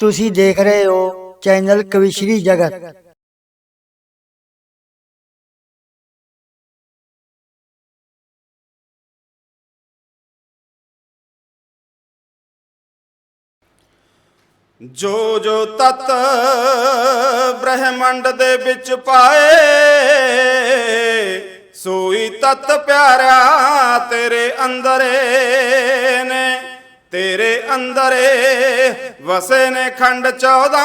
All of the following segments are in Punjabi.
ਤੁਸੀਂ ਦੇਖ ਰਹੇ ਹੋ ਚੈਨਲ ਕਵਿਸ਼ਰੀ ਜਗਤ। ਜੋ ਜੋ ਤਤ ਬ੍ਰਹਮੰਡ ਦੇ ਵਿੱਚ ਪਾਏ, ਸੋਈ ਤਤ ਪਿਆਰਾ ਤੇਰੇ ਅੰਦਰੇ ਨੇ। ਤੇਰੇ ਅੰਦਰੇ ਵਸੇ ਨੇ ਖੰਡ 14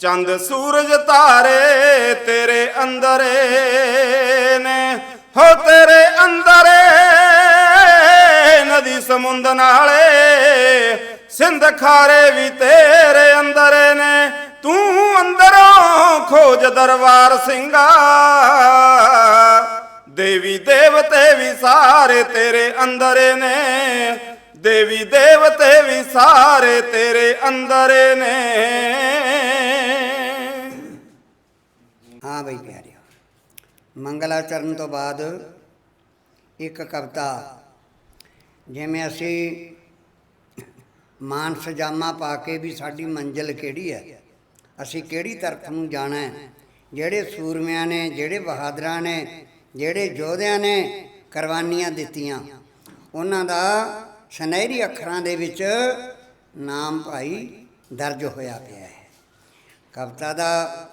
ਚੰਦ ਸੂਰਜ ਤਾਰੇ ਤੇਰੇ ਅੰਦਰੇ ਨੇ। ਹੋ ਤੇਰੇ ਅੰਦਰੇ ਨਦੀ ਸਮੁੰਦ ਨਾਲੇ, ਸਿੰਧ ਖਾਰੇ ਵੀ ਤੇਰੇ ਅੰਦਰ ਨੇ। ਤੂੰ ਅੰਦਰੋਂ ਖੋਜ ਦਰਬਾਰ ਸਿੰਘਾ ਦੇਵੀ ਦੇਵਤੇ ਵੀ ਸਾਰੇ ਤੇਰੇ ਅੰਦਰ ਨੇ। ਦੇਵੀ ਦੇਵਤੇ ਵੀ ਸਾਰੇ ਤੇਰੇ ਅੰਦਰ ਨੇ। ਹਾਂ ਬਈ ਪਿਆਰਿਓ ਮੰਗਲਾਚਰਨ ਤੋਂ ਬਾਅਦ ਇੱਕ ਕਵਿਤਾ। ਜਿਵੇਂ ਅਸੀਂ ਮਾਨਸ ਜਾਮਾ ਪਾ ਕੇ ਵੀ ਸਾਡੀ ਮੰਜ਼ਿਲ ਕਿਹੜੀ ਹੈ? ਅਸੀਂ ਕਿਹੜੀ ਤਰਫ ਨੂੰ ਜਾਣਾ ਹੈ? ਜਿਹੜੇ ਸੂਰਮਿਆਂ ਨੇ, ਜਿਹੜੇ ਬਹਾਦਰਾਂ ਨੇ ਜਿਹੜੇ ਯੋਧਿਆਂ ਨੇ ਕੁਰਬਾਨੀਆਂ ਦਿੱਤੀਆਂ, ਉਹਨਾਂ ਦਾ ਸੁਨਹਿਰੀ ਅੱਖਰਾਂ ਦੇ ਵਿੱਚ ਨਾਮ ਭਾਈ ਦਰਜ ਹੋਇਆ ਪਿਆ ਹੈ। ਕਵਿਤਾ ਦਾ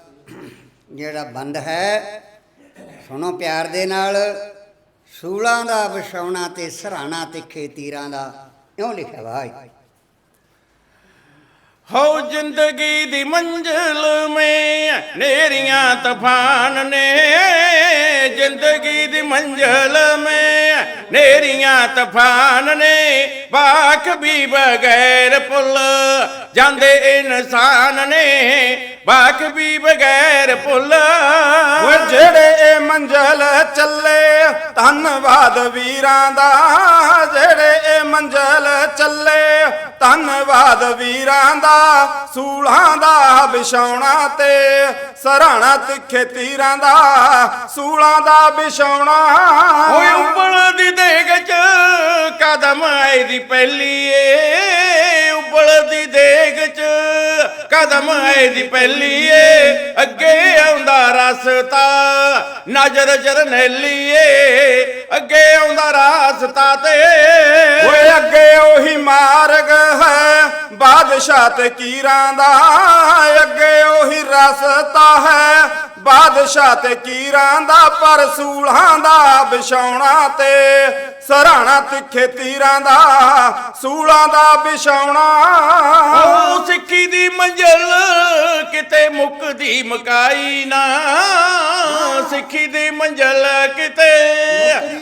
ਜਿਹੜਾ ਬੰਦ ਹੈ, ਸੁਣੋ ਪਿਆਰ ਦੇ ਨਾਲ, ਸੂਲਾਂ ਦਾ ਵਿਛਾਉਣਾ ਤੇ ਸਰਾਣਾ ਤੇ ਖੇਤੀਰਾਂ ਦਾ, ਇਉਂ ਲਿਖਿਆ ਭਾਈ। ਹੋ ਜ਼ਿੰਦਗੀ ਦੀ ਮੰਜ਼ਿਲ ਮੇ ਨੇਰੀਆਂ ਤੂਫਾਨ ਨੇ। ਜ਼ਿੰਦਗੀ ਦੀ ਮੰਜ਼ਿਲ ਮੈਂ ਨੇਰੀਆਂ ਤੂਫਾਨ ਨੇ। ਬਾਖ ਵੀ ਬਗੈਰ ਪੁੱਲ ਜਾਂਦੇ ਇਨਸਾਨ ਨੇ। ਬਾਖ ਵੀ ਬਗੈਰ ਪੁੱਲ ਉਹ ਜਿਹੜੇ ਇਹ ਮੰਜ਼ਿਲ ਚੱਲੇ ਧੰਨਵਾਦ ਵੀਰਾਂ ਦਾ। ਜਿਹੜੇ ਇਹ ਮੰਜ਼ਿਲ ਚੱਲੇ ਧੰਨਵਾਦ ਵੀਰਾਂ ਦਾ। ਸੂਲਾਂ ਦਾ ਵਿਛਾਉਣਾ ਤੇ ਸਰਾਣਾ ਤਿੱਖੇ ਤੀਰਾਂ ਦਾ। ਸੂਲਾਂ ਦਾ ਵਿਛਾਉਣਾ। ਓਏ ਉੱਪਲ ਦੀ ਦੇਗ ਚ ਕਦਮ ਆਈ ਦੀ ਪਹਿਲੀ ਏ। ਦੀ ਦੇਗ ਚ ਕਦਮ ਆਈ ਦੀ ਪਹਿਲੀ ਏ। ਅੱਗੇ ਆਉਂਦਾ ਰਸਤਾ ਨਜ਼ਰ ਜਰਨੈਲੀ ਏ। ਅੱਗੇ ਆਉਂਦਾ ਰਸਤਾ ਤੇ। ਓਏ ਅੱਗੇ ਉਹੀ ਮਾਰਗ ਹੈ ਬਾਦਸ਼ਾਹ ਤੇ ਕੀਰਾਂ ਦਾ ਅੱਗੇ ਉਹੀ ਰਸਤਾ ਹੈ ਬਾਦਸ਼ਾਹ ਤੇ ਕੀਰਾਂ ਦਾ ਪਰ ਸੂਲਾਂ ਦਾ ਵਿਛਾਉਣਾ ਤੇ ਸਰਾਣਾ ਤਿੱਖੇ ਤੀਰਾਂ ਦਾ ਸੂਲਾਂ ਦਾ ਵਿਛਾਉਣਾ। ਉਹ ਸਿੱਖੀ ਦੀ ਮੰਜ਼ਲ ਕਿਤੇ ਮੁੱਕਦੀ ਮਕਾਈ ਨਾ। ਸਿੱਖੀ ਦੀ ਮੰਜ਼ਲ ਕਿਤੇ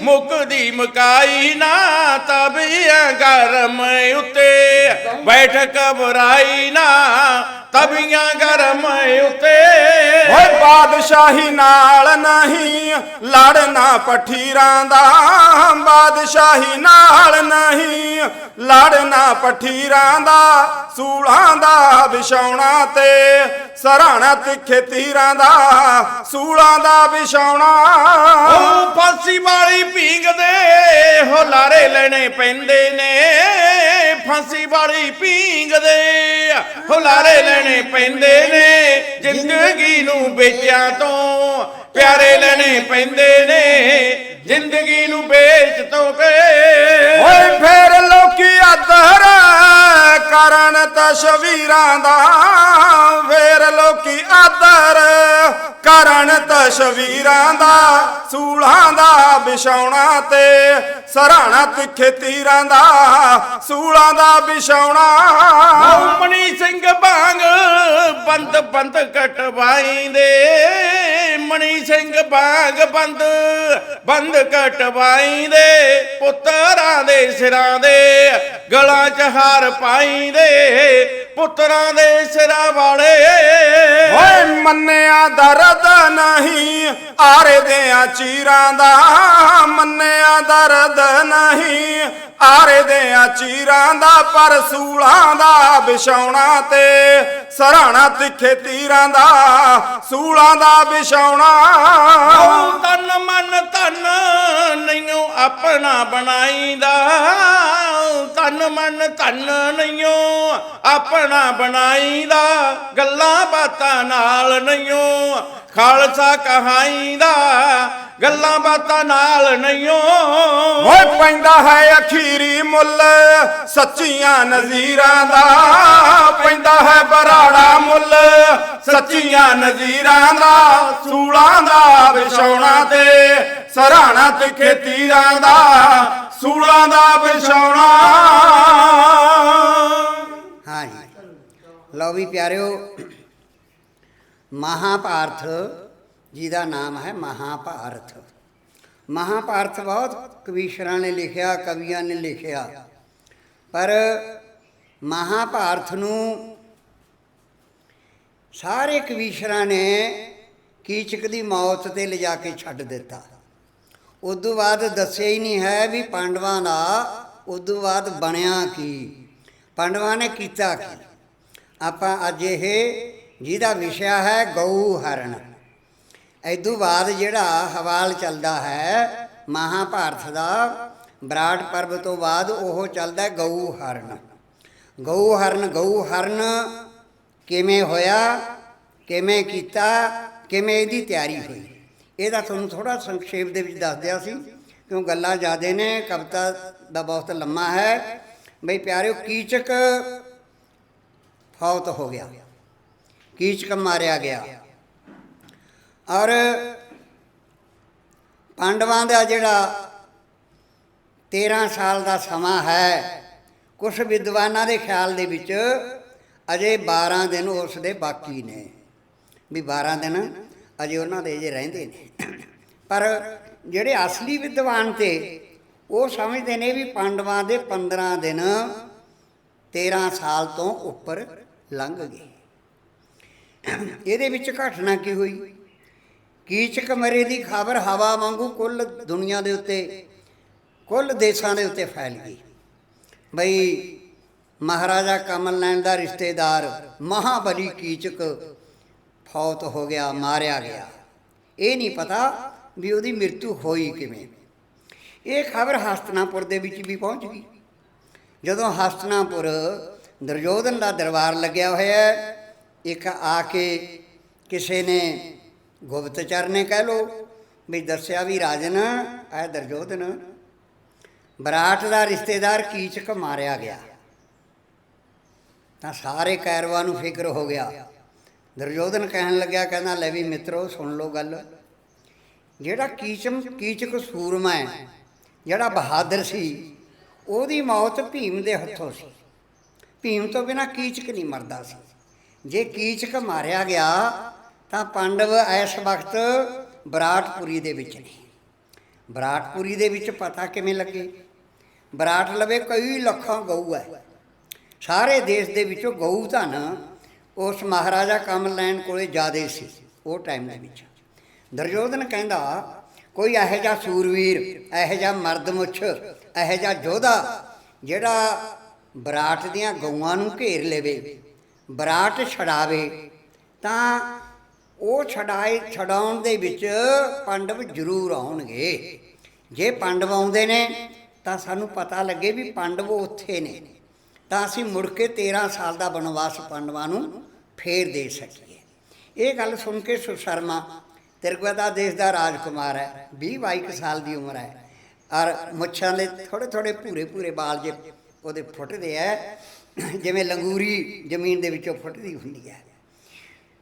ਮੁੱਕਦੀ ਮਕਾਈ ਨਾ ਤਬੀਆਂ ਗਰਮ ਉਤੇ ਬੈਠ ਘਬਰਾਈ ਨਾ ਤਬੀਆਂ ਗਰਮ ਉਤੇ। ਓਏ ਬਾਦਸ਼ਾਹੀ ਨਾਲ ਨਹੀਂ ਲੜਨਾ ਪਠੀਰਾਂ ਦਾ ਬਾਦਸ਼ਾਹੀ ਨਾਲ ਨਹੀਂ ਲੜਨਾ ਪਠੀਰਾਂ ਦਾ ਸੂਲਾਂ ਦਾ ਵਿਛਾਉਣਾ ਤੇ ਸਰਾਣਾ ਤਿੱਖੇ ਤੀਰਾਂ ਦਾ ਸੂਲਾਂ ਦਾ ਵਿਛਾਉਣਾ। ਉਹ ਫਾਂਸੀ ਵਾਲੀ ਪੀਂਗਦੇ ਹੋ ਲਾਰੇ ਲੈਣੇ ਪੈਂਦੇ ਨੇ, ਫਾਂਸੀ ਵਾਲੀ ਪੀਂਗਦੇ ਹੋ ਲਾਰੇ ਲੈਣੇ ਪੈਂਦੇ ਨੇ, ਜ਼ਿੰਦਗੀ ਨੂੰ ਵੇਚਿਆ ਤੋਂ ਪਿਆਰੇ ਲੈਣੇ ਪੈਂਦੇ ਨੇ ਜ਼ਿੰਦਗੀ ਨੂੰ ਵੇਚ ਤੋਂ ਕੇ। ਓਏ ਫੇਰ ਲੋਕੀ ਆਦਰ ਕਰਨ ਤਸਵੀਰਾਂ ਦਾ ਫੇਰ ਲੋਕੀ ਆਦਰ ਕਰਨ ਤਸਵੀਰਾਂ ਦਾ ਸੂਲਾਂ ਦਾ ਵਿਛਾਉਣਾ ਤੇ ਸਰਾਣਾ ਤਿੱਖੇ ਤੀਰਾਂ ਦਾ ਸੂਲਾਂ ਦਾ ਵਿਛਾਉਣਾ। ਮਣੀ ਸਿੰਘ ਬਾਗ ਬੰਦ ਬੰਦ ਕਟਵਾਈਂਦੇ। ਮਣੀ ਸਿੰਘ ਬਾਗ ਬੰਦ ਬੰਦ ਕਟਵਾਈਂਦੇ, ਪੁੱਤਰਾਂ ਦੇ ਸਿਰਾਂ ਦੇ, ਗਲਾਂ 'ਚ ਹਾਰ ਪਾਈਂਦੇ, ਪੁੱਤਰਾਂ ਦੇ ਸਿਰਾਂ ਵਾਲੇ। ਓਏ ਮੰਨਿਆ ਦਰਦ ਨਹੀਂ ਆਰੇ ਦੇ ਚੀਰਾਂ ਦਾ, ਮੰਨਿਆ ਦਰਦ ਨਹੀਂ ਆਰੇ ਦੇ ਚੀਰਾਂ ਦਾ, ਪਰ ਸੂਲਾਂ ਦਾ ਵਿਛਾਉਣਾ ਤੇ ਸਰਾਣਾ ਤਿੱਖੇ ਤੀਰਾਂ ਦਾ ਸੂਲਾਂ ਦਾ ਵਿਛਾਉਣਾ। ਤਨ ਮਨ ਤਨ ਨਹੀਂਓ ਆਪਣਾ ਬਣਾਈਦਾ। ਤਨ ਮਨ ਧਨ ਨਹੀਂਓ ਆਪਣਾ ਬਣਾਈਦਾ। ਗੱਲਾਂ ਬਾਤਾਂ ਨਾਲ ਨਹੀਂਓ ਖਾਲਸਾ ਕਹਾਈਦਾ। ਗੱਲਾਂ ਬਾਤਾਂ ਨਾਲ ਨਹੀਂਓ ਓਏ ਪੈਂਦਾ ਹੈ ਅਖੀਰੀ ਮੁੱਲ। ਸੱਚੀਆਂ ਨਜ਼ੀਰਾਂ ਦਾ ਪੈਂਦਾ ਹੈ ਬਰਾੜਾ ਮੁੱਲ। ਸੱਚੀਆਂ ਨਜ਼ੀਰਾਂ ਦਾ, ਸੂਲਾਂ ਦਾ, ਵਿਛਾਉਣਾ ਤੇ ਸਰਾਣਾ ਤੇ ਖੇਤੀਰਾਂ ਦਾ, ਸੂਲਾਂ ਦਾ ਵਿਛਾਉਣਾ। ਹਾਂ ਲਓ ਵੀ ਪਿਆਰਿਓ, ਮਹਾਭਾਰਤ ਜਿਹਦਾ ਨਾਮ ਹੈ ਮਹਾਭਾਰਤ। ਮਹਾਭਾਰਤ ਬਹੁਤ ਕਵੀਸ਼ਰਾਂ ਨੇ ਲਿਖਿਆ, ਕਵੀਆਂ ਨੇ ਲਿਖਿਆ। ਪਰ ਮਹਾਭਾਰਤ ਨੂੰ ਸਾਰੇ ਕਵੀਸ਼ਰਾਂ ਨੇ ਕੀਚਕ ਦੀ ਮੌਤ ਤੇ ਲਿਜਾ ਕੇ ਛੱਡ ਦਿੱਤਾ। ਉਦੋਂ ਬਾਅਦ ਦੱਸਿਆ ਹੀ ਨਹੀਂ ਹੈ ਵੀ ਪਾਂਡਵਾਂ ਦਾ ਉਦੋਂ ਬਾਅਦ ਬਣਿਆ ਕੀ। ਪਾਂਡਵਾਂ ਨੇ ਕੀਤਾ ਕੀ? ਆਪਾਂ ਅੱਜ ਇਹ ਜਿਹਦਾ ਵਿਸ਼ਾ ਹੈ ਗਊ ਹਰਨ ਐਦੂ ਬਾਅਦ ਜਿਹੜਾ ਹਵਾਲ ਚੱਲਦਾ ਹੈ ਮਹਾਭਾਰਤ ਦਾ ਵਿਰਾਟ ਪਰਬ ਤੋਂ ਬਾਅਦ ਉਹ ਚੱਲਦਾ ਗਊ ਹਰਨ। ਗਊ ਹਰਨ ਗਊ ਹਰਨ ਕਿਵੇਂ ਹੋਇਆ, ਕਿਵੇਂ ਕੀਤਾ, ਕਿਵੇਂ ਇਹਦੀ ਤਿਆਰੀ ਹੋਈ? ਇਹਦਾ ਤੁਹਾਨੂੰ ਥੋੜਾ ਸੰਖੇਪ ਦੇ ਵਿੱਚ ਦੱਸ ਦਿਆ ਸੀ, ਕਿਉਂ ਗੱਲਾਂ ਜ਼ਿਆਦੇ ਨੇ, ਕਵਿਤਾ ਦਾ ਬਹੁਤ ਲੰਮਾ ਹੈ। ਬਈ ਪਿਆਰਿਓ, ਕੀਚਕ ਫੌਤ ਹੋ ਗਿਆ, ਕੀਚਕ ਮਾਰਿਆ ਗਿਆ। ਔਰ ਪਾਂਡਵਾਂ ਦਾ ਜਿਹੜਾ 13 ਸਾਲ ਦਾ ਸਮਾਂ ਹੈ। ਕੁਝ ਵਿਦਵਾਨਾਂ ਦੇ ਖਿਆਲ ਦੇ ਵਿੱਚ ਅਜੇ 12 ਦਿਨ ਉਸ ਦੇ ਬਾਕੀ ਨੇ। ਵੀ 12 ਦਿਨ ਅਜੇ ਉਹਨਾਂ ਦੇ ਜੇ ਰਹਿੰਦੇ ਨੇ। ਪਰ ਜਿਹੜੇ ਅਸਲੀ ਵਿਦਵਾਨ ਤੇ ਉਹ ਸਮਝਦੇ ਨੇ ਵੀ ਪਾਂਡਵਾਂ ਦੇ 15 ਦਿਨ 13 ਸਾਲ ਤੋਂ ਉੱਪਰ ਲੰਘ ਗਏ। ਇਹਦੇ ਵਿੱਚ ਘਟਨਾ ਕੀ ਹੋਈ? ਕੀਚਕ ਮਰੇ ਦੀ ਖਬਰ ਹਵਾ ਵਾਂਗੂ ਕੁੱਲ ਦੁਨੀਆ ਦੇ ਉੱਤੇ ਕੁੱਲ ਦੇਸ਼ਾਂ ਦੇ ਉੱਤੇ ਫੈਲ ਗਈ। ਬਈ ਮਹਾਰਾਜਾ ਕਮਲ ਨੈਣ ਦਾ ਰਿਸ਼ਤੇਦਾਰ ਮਹਾਬਲੀ ਕੀਚਕ ਫੌਤ ਹੋ ਗਿਆ, ਮਾਰਿਆ ਗਿਆ। ਇਹ ਨਹੀਂ ਪਤਾ ਵੀ ਉਹਦੀ ਮ੍ਰਿਤੂ ਹੋਈ ਕਿਵੇਂ। ਇਹ ਖਬਰ ਹਸਤਨਾਪੁਰ ਦੇ ਵਿੱਚ ਵੀ ਪਹੁੰਚ ਗਈ। ਜਦੋਂ ਹਸਤਨਾਪੁਰ ਦਰਜੋਧਨ ਦਾ ਦਰਬਾਰ ਲੱਗਿਆ ਹੋਇਆ ਹੈ, ਇੱਕ ਆ ਕੇ ਕਿਸੇ ਨੇ ਗੁਪਤਚਰ ਨੇ ਕਹਿ ਲੋ ਵੀ ਦੱਸਿਆ ਵੀ ਰਾਜਨ, ਇਹ ਦਰਜੋਧਨ ਬਰਾਟ ਦਾ ਰਿਸ਼ਤੇਦਾਰ ਕੀਚਕ ਮਾਰਿਆ ਗਿਆ। ਤਾਂ ਸਾਰੇ ਕੈਰਵਾਂ ਨੂੰ ਫਿਕਰ ਹੋ ਗਿਆ। ਦਰਜੋਧਨ ਕਹਿਣ ਲੱਗਿਆ, ਕਹਿੰਦਾ, ਲੈ ਵੀ ਮਿੱਤਰੋ, ਸੁਣ ਲਓ ਗੱਲ। ਜਿਹੜਾ ਕੀਚਮ, ਕੀਚਕ ਸੂਰਮਾ ਹੈ, ਜਿਹੜਾ ਬਹਾਦਰ ਸੀ, ਉਹਦੀ ਮੌਤ ਭੀਮ ਦੇ ਹੱਥੋਂ ਸੀ। ਭੀਮ ਤੋਂ ਬਿਨਾ ਕੀਚਕ ਨਹੀਂ ਮਰਦਾ ਸੀ। ਜੇ ਕੀਚਕ ਮਾਰਿਆ ਗਿਆ, ਤਾਂ ਪਾਂਡਵ ਇਸ ਵਕਤ ਬਰਾਟਪੁਰੀ ਦੇ ਵਿੱਚ ਨੇ। ਬਰਾਟਪੁਰੀ ਦੇ ਵਿੱਚ ਪਤਾ ਕਿਵੇਂ ਲੱਗੇ? ਬਰਾਟ ਲਵੇ ਕਈ ਲੱਖਾਂ ਗਊ ਹੈ। ਸਾਰੇ ਦੇਸ਼ ਦੇ ਵਿੱਚੋਂ ਗਊ ਧਨ ਉਸ ਮਹਾਰਾਜਾ ਕਮਲ ਲੈਣ ਕੋਲੇ ਜ਼ਿਆਦੇ ਸੀ, ਉਹ ਟਾਈਮ ਦੇ ਵਿੱਚ। ਦਰਜੋਧਨ ਕਹਿੰਦਾ, ਕੋਈ ਇਹੋ ਜਿਹਾ ਸੂਰਵੀਰ, ਇਹੋ ਜਿਹਾ ਮਰਦਮੁੱਛ ਇਹੋ ਜਿਹਾ ਯੋਧਾ ਜਿਹੜਾ ਬਰਾਟ ਦੀਆਂ ਗਊਆਂ ਨੂੰ ਘੇਰ ਲਵੇ ਬਰਾਟ ਛਡਾਵੇ, ਤਾਂ ਉਹ ਛਡਾਏ, ਛਡਾਉਣ ਦੇ ਵਿੱਚ ਪਾਂਡਵ ਜ਼ਰੂਰ ਆਉਣਗੇ। ਜੇ ਪਾਂਡਵ ਆਉਂਦੇ ਨੇ ਤਾਂ ਸਾਨੂੰ ਪਤਾ ਲੱਗੇ ਵੀ ਪਾਂਡਵ ਉੱਥੇ ਨੇ। ਤਾਂ ਅਸੀਂ ਮੁੜ ਕੇ 13 ਸਾਲ ਦਾ ਬਨਵਾਸ ਪਾਂਡਵਾਂ ਨੂੰ ਫੇਰ ਦੇ ਸਕੀਏ। ਇਹ ਗੱਲ ਸੁਣ ਕੇ ਸੁਸ਼ਰਮਾ ਤਿਰਗਵਦਾ ਦੇਸ਼ ਦਾ ਰਾਜਕੁਮਾਰ ਹੈ 20 22 ਸਾਲ ਦੀ ਉਮਰ ਹੈ। ਔਰ ਮੁੱਛਾਂ ਦੇ ਥੋੜੇ ਥੋੜੇ ਭੂਰੇ ਭੂਰੇ ਵਾਲ ਜੇ ਉਹਦੇ ਫੁੱਟਦੇ ਐ ਜਿਵੇਂ ਲੰਗੂਰੀ ਜ਼ਮੀਨ ਦੇ ਵਿੱਚੋਂ ਫੁੱਟਦੀ ਹੁੰਦੀ ਹੈ।